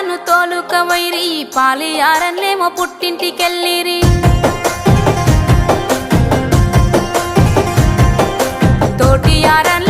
నన్ను తోలుక వైరి పాలియారన్లేమో పుట్టింటికెళ్ళిరి. ఆరన్